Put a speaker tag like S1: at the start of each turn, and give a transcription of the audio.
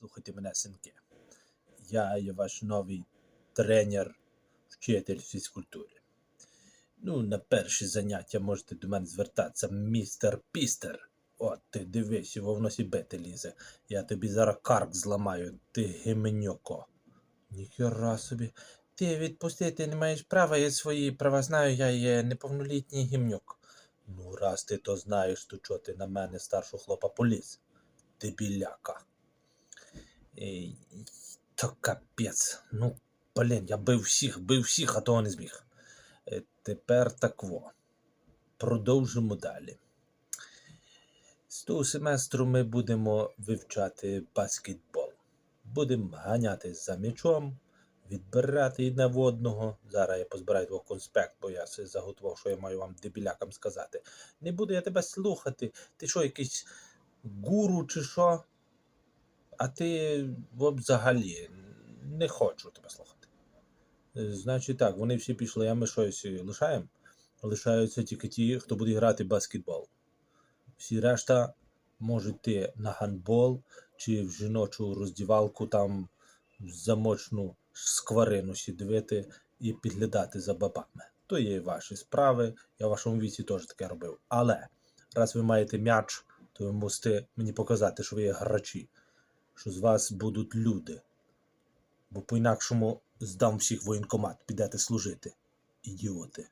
S1: Слухайте мене, синки. Я є ваш новий тренер, вчитель фізкультури. Ну, на перші заняття можете до мене звертатися, містер Пістер. От ти дивись, його в носі бити лізе. Я тобі зараз карк зламаю, ти гименьоко. Ніхера собі. Ти відпустити не маєш права, я свої права знаю, я є неповнолітній гімнюк. Ну, раз ти то знаєш, то чого ти на мене старшого хлопа поліз? Дебіляка. Ей, то капець. Ну, блін, я бив всіх, бив всіх, а того не зміг. Е, Тепер такво. Продовжимо далі. З того семестру ми будемо вивчати баскетбол. Будемо ганяти за м'ячом, відбирати одне в одного. Зараз я позбираю твого конспект, бо я все заготував, що я маю вам дебілякам сказати. Не буду я тебе слухати. Ти що, якийсь гуру чи що? А ти взагалі не хочу тебе слухати. Е, Значить так, вони всі пішли, а ми щось лишаємо. Лишаються тільки ті, хто буде грати баскетбол. Всі решта можуть йти на гандбол чи в жіночу роздівалку там замочну скварину сідвити і підглядати за бабами. То є ваші справи. Я в вашому віці теж таке робив. Але раз ви маєте м'яч, то ви мусите мені показати, що ви є грачі, що з вас будуть люди. Бо по-інакшому здам всіх воєнкомат, підете служити. Ідіоти.